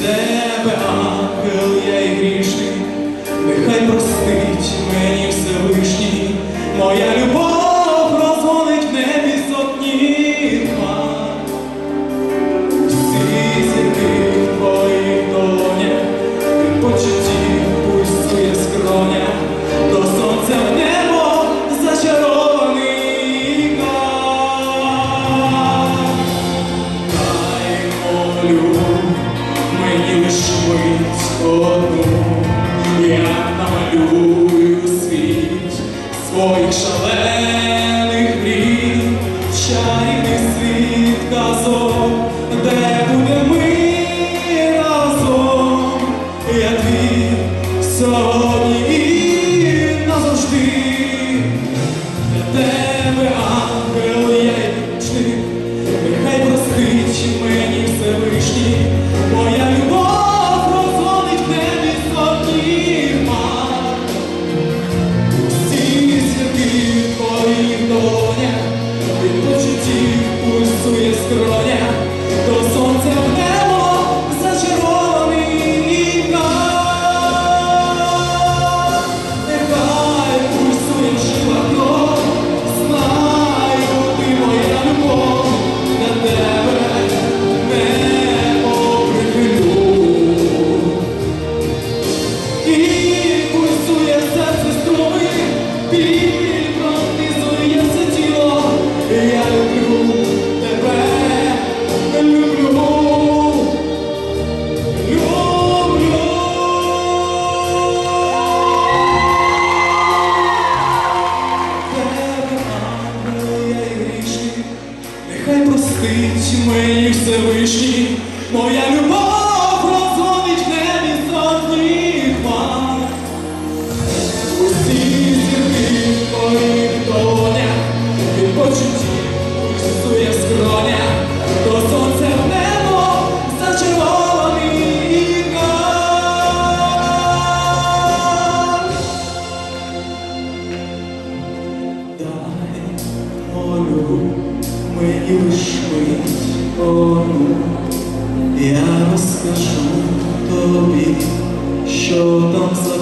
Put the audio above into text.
тебе, ангел, я і грішний, нехай простить мені Всевишній моя любов. Ой, шалених мрій, чайний світ казок, де буде ми разом, я твій сьогодні і тебе ангел я й нічний, нехай простичі мені мені Всевишній, моя любов. тобі, я розкажу тобі, що там за.